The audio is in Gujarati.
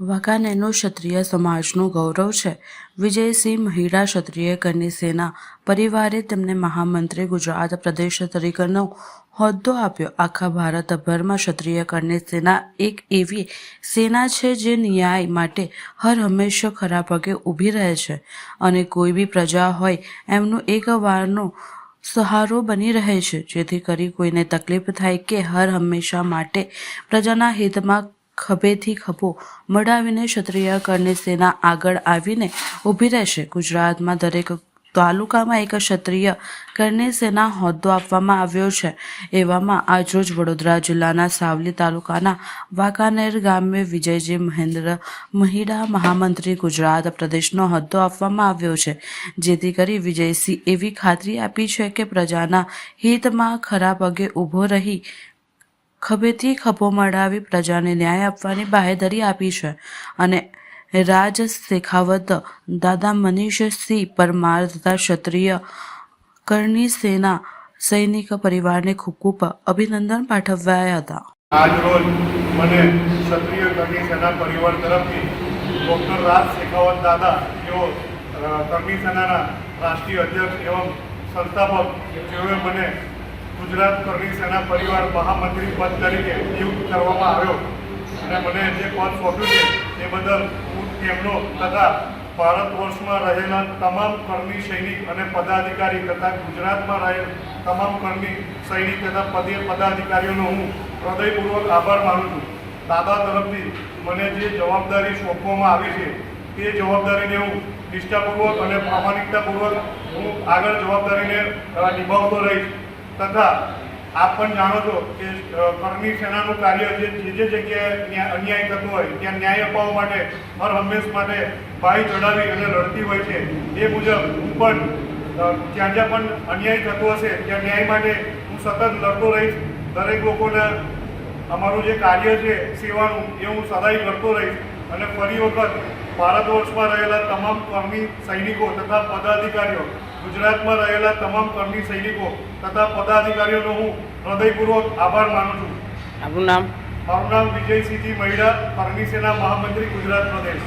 વાંકાનેરનું ક્ષત્રિય સમાજનું ગૌરવ છે. વિજયસિંહ મહિડા ક્ષત્રિય કરની સેના પરિવારે તેમને મહામંત્રી ગુજરાત પ્રદેશ તરીકેનો હોદ્દો આપ્યો. આખા ભારતભરમાં ક્ષત્રિય કરની સેના એક એવી સેના છે જે ન્યાય માટે હર હંમેશા ખરા પગે ઊભી રહે છે અને કોઈ બી પ્રજા હોય એમનું એક વારનો સહારો બની રહે છે. જેથી કરી કોઈને તકલીફ થાય કે હર હંમેશા માટે પ્રજાના હિતમાં ખભેથી ખભો મળાવીને ક્ષત્રિય સેના આગળ આવીને ઊભી રહેશે. ગુજરાતમાં દરેક તાલુકામાં એક ક્ષત્રિય કરની સેના હોદ્દો આપવામાં આવ્યો છે. એવામાં આજરોજ વડોદરા જિલ્લાના સાવલી તાલુકાના વાંકાનેર ગામે વિજયજી મહેન્દ્ર મહિડા મહામંત્રી ગુજરાત પ્રદેશનો હોદ્દો આપવામાં આવ્યો છે. જેથી કરી વિજયસિંહ એવી ખાતરી આપી છે કે પ્રજાના હિતમાં ખરા પગે ઊભો રહી ખભેથી ખભો મળાવી પ્રજાને ન્યાય આપવાની બાહેધરી આપી છે અને રાજ શેખાવત, દાદા મનીષસિંહ પરમાર તથા ક્ષત્રિય કરની સેના સૈનિક પરિવારને ખૂબ ખૂબ અભિનંદન પાઠવ્યા હતા. આજરોજ મને ક્ષત્રિય કરણી સેના પરિવાર તરફથી ડૉક્ટર રાજ શેખાવત દાદા જેઓ કરણી સેનાના રાષ્ટ્રીય અધ્યક્ષ એવં સંસ્થાપક, જેઓએ મને ગુજરાત સેના પરિવાર મહામંત્રી પદ તરીકે નિયુક્ત કરવામાં આવ્યો. અને મને જે પદ સોંપ્યું છે, એ બદલ હું તેમનો તથા ભારત વર્ષમાં રહેલા તમામ કરણી સૈનિક અને પદાધિકારી તથા ગુજરાતમાં રહેલ તમામ કરણી સૈનિક તથા પદે પદાધિકારીઓનો હું હૃદયપૂર્વક આભાર માનું છું. દાદા તરફથી મને જે જવાબદારી સોંપવામાં આવી છે, તે જવાબદારીને હું નિષ્ઠાપૂર્વક અને પ્રામાણિકતાપૂર્વક હું આગળ જવાબદારીને નિભાવતો રહીશ. તથા આપ પણ જાણો છો કે કરની સેનાનું કાર્ય જે જે જગ્યાએ ન્યા- અન્યાય થતો હોય, ત્યાં ન્યાય અપાવવા માટે, હર હંમેશ માટે ભાઈ ચડાવી અને લડતી હોય છે. એ મુજબ હું પણ જ્યાં જ્યાં પણ અન્યાય થતો હશે, ત્યાં ન્યાય માટે હું સતત લડતો રહીશ. દરેક લોકોના અમારું જે કાર્ય છે, સેવાનું, એ હું સદાય લડતો રહીશ. અને ફરી વખત ભારત વર્ષમાં રહેલા તમામ કર્મી સૈનિકો તથા પદાધિકારીઓ ગુજરાતમાં રહેલા તમામ કરની સૈનિકો તથા પદાધિકારીઓનો હું હૃદયપૂર્વક આભાર માનું છું. આપનું નામ? મારું નામ વિજયસિંહજી મહિડા કરની સેના મહામંત્રી ગુજરાત પ્રદેશ.